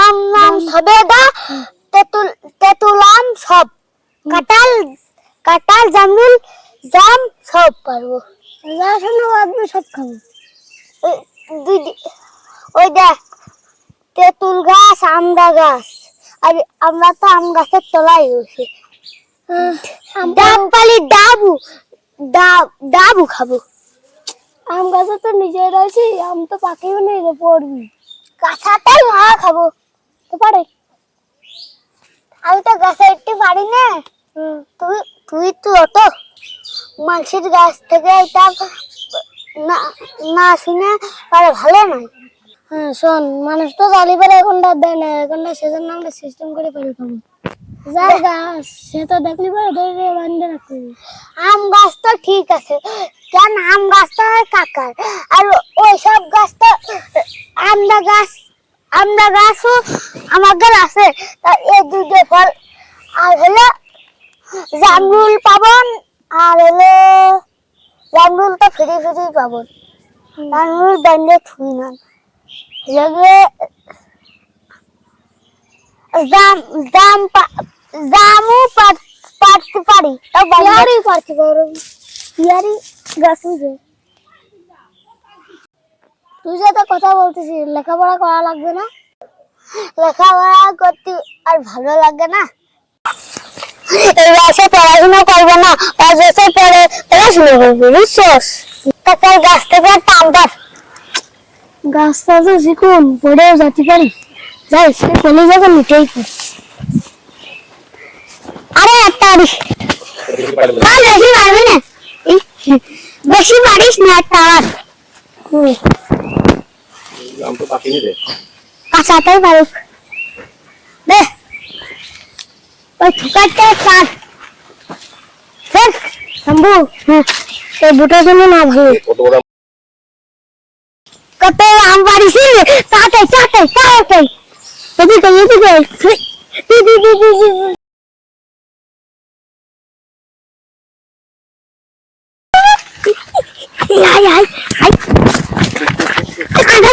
আম নাম সবেদা তেঁতুল তেঁতুল আম সব কাঁঠাল কাঁঠাল জামরুল জাম সব পারব। যা সামনে আসবে সব খাব। ওই ওই দেখ তেঁতুল গাছ আমড়া গাছ। আর আমরা তো আম গাছের তলায় বসে। ডাব পালি ডাবু ডাব ডাবু খাব। আম গাছে তো নিজে রয়েছে আম তো পাকেও নেই রে পড়বি কাঁচাটাই মা খাব। তো পারে? আমি তো গাছে উঠতে পারি না। তুই তুই তো অত মানুষের গাছ থেকে এটা না না শুনে পারে ভালো নয়। হ্যাঁ শোন মানুষ তো জালি পারে এখনটা দেয় না এখনটা সেজন্য আমরা সিস্টেম করে পারি খাব। যার গাছ সে তো দেখলি পারে ধরে বান্ধে রাখবে আম গাছ তো ঠিক আছে কেন আম গাছ তো হয় কাকার? আর ওই সব গাছ তো আমদা গাছ আমদা গাছও আমাদের আছে। তা এই দুটো ফল আর হলো জামরুল পাবন আর হলো জামরুল তো ফ্রি ফ্রি পাবন। জামরুল ব্যান্ডে থুই না। লগে জাম জাম পা- জামু পার- পারি পিয়ারি পারতে পারো। পিয়ারি গাছ যে তুই তো কথা বলতেছিস লেখাপড়া করা লাগবে না? লেখাপড়া করতে আর ভালো লাগে না? এই বয়সে পড়াশোনা করব না পাঁচ বছর পরে পড়াশোনা করব বুঝছস? কাকার গাছ থেকে টানবার গাছটা তো শিখুন পড়েও যেতে পারি। যাই সে চলে যাবে নিতেই আরে একটা আরে আর বেশি পারিস না একটা হুম, আম তো পাকিনি রে কাঁচাটাই পারুক দে ওই ঠুকারটা কাট। ফের শম্ভু। হুম, এই বুটার জন্য না ভালো। কত বড়? কত আম পারিস তাতে তাতে তাতে এদিকে এদিকে।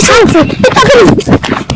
দি দি